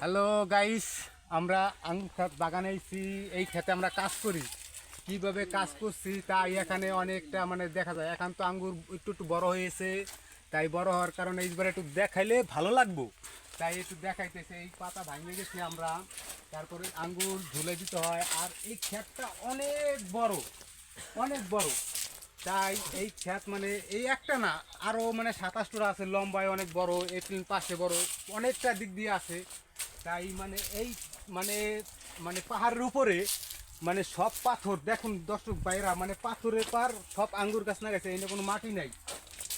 Hello guys আমরা আঙ্গুর ক্ষেত বাগানে এসেছি এই ক্ষেতে আমরা কাজ করি। কীভাবে কাজ করছি তাই এখানে অনেকটা মানে দেখা যায়। এখন তো আঙ্গুর একটু একটু বড় হয়েছে তাই বড় হওয়ার কারণে এইবার একটু দেখাইলে ভালো লাগবো। তাই একটু দেখাইতেছে। এই পাতা ভাঙে গেছি আমরা। তারপরে আঙ্গুর ঝুলে দিতে হয়। আর এই ক্ষেতটা অনেক বড়। অনেক বড়। তাই এই ক্ষেত মানে এই একটা না আরও মানে সাতাশটা আছে। লম্বায় অনেক বড় এপ্রিল পাশে বড়, অনেকটা দিক দিয়ে আছে। তাই মানে এই মানে মানে পাহাড়ের উপরে মানে সব পাথর, দেখুন দর্শক বাইরা মানে পাথরের পার সব আঙ্গুর গাছ না গেছে এখানে কোনো মাটি নাই।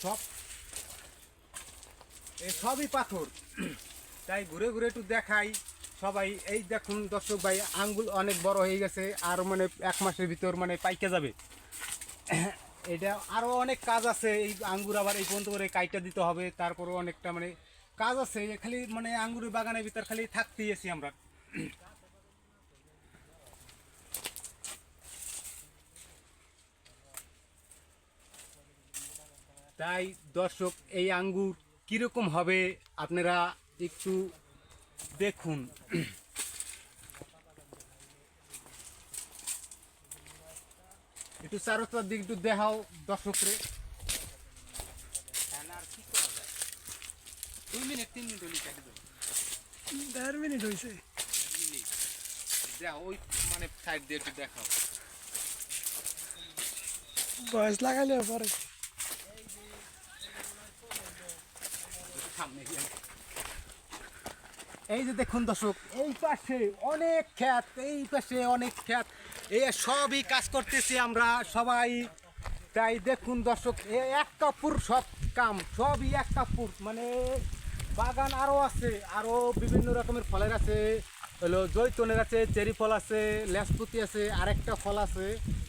সব, এ সবই পাথর। তাই ঘুরে ঘুরে একটু দেখাই সবাই। এই দেখুন দর্শক ভাই, আঙ্গুল অনেক বড় হয়ে গেছে, আর মানে এক মাসের ভিতর মানে পাইকে যাবে। এটা আরও অনেক কাজ আছে, এই আঙ্গুর আবার এই পর্যন্ত করে কাইটা দিতে হবে তারপরে অনেকটা মানে কাজ আছে খালি মানে আঙ্গুরের বাগানের ভিতর খালি থাকতেই আছি আমরা। তাই দর্শক, এই আঙ্গুর কীরকম হবে আপনারা একটু দেখুন। একটু চারোটার দিক একটু দেখাও দর্শকরে আর কি করা যায় দুই মিনিট তিন মিনিট হলে কাটি দেবো দেড় মিনিট হয়েছে দেখো ওই মানে সাইড দিয়ে একটু দেখাও। বয়স লাগাইলে পরে। সামনে এই যে দেখুন দর্শক এই পাশে অনেক খ্যাত এই পাশে অনেক খ্যাত। এই সবই কাজ করতেছি আমরা সবাই। তাই দেখুন দর্শক এ এক কাপুর সব কাম সবই এক কাপুর মানে বাগান আরও আছে আরও বিভিন্ন রকমের ফলের আছে, হলো জৈতনের আছে, চেরি ফল আছে, লেসপুতি আছে, আরেকটা ফল আছে,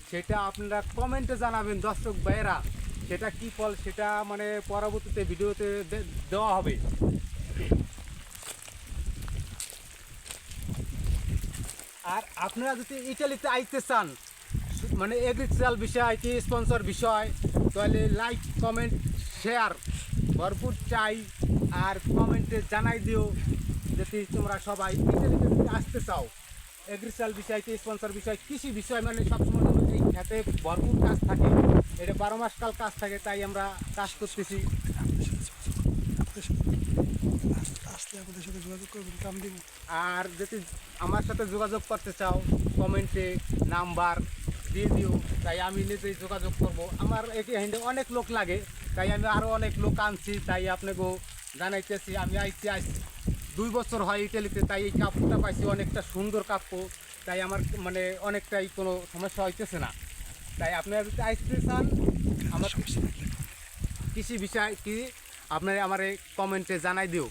সেটা আপনারা কমেন্টে জানাবেন দর্শক ভাইয়েরা, সেটা কি ফল, সেটা মানে পরবর্তীতে ভিডিওতে দেওয়া হবে। আর আপনারা যদি ইটালিতে আইতে চান মানে এগ্রিকালচারাল বিষয় কি স্পন্সর বিষয়, তাহলে লাইক কমেন্ট শেয়ার ভরপুর চাই আর কমেন্টে জানাই দিও যদি তোমরা সবাই ইটালিতে যদি আসতে চাও। এগ্রিকালচারাল বিষয় স্পন্সর বিষয়, কৃষি বিষয় মানে সবসময় এই খেতে ভরপুর কাজ থাকে। এটা বারো মাস কাল কাজ থাকে, তাই আমরা কাজ করতেছি। যোগাযোগ আর যদি আমার সাথে যোগাযোগ করতে চাও, কমেন্টে নাম্বার দিয়ে দিও তাই আমি নিজেই যোগাযোগ করব। আমার এখানে অনেক লোক লাগে তাই আমি আরও অনেক লোক আনছি তাই আপনাকেও জানাইতেছি আমি আইছি আজ দুই বছর হয় ইটালিতে তাই এই কাপড়টা পাইছি অনেকটা সুন্দর কাপড় তাই আমার মানে অনেকটাই কোনো সমস্যা হইতেছে না। তাই আপনারা যদি আসতে চান আমার কৃষি বিষয় কি আপনারা আমার এই কমেন্টে জানাই দিও।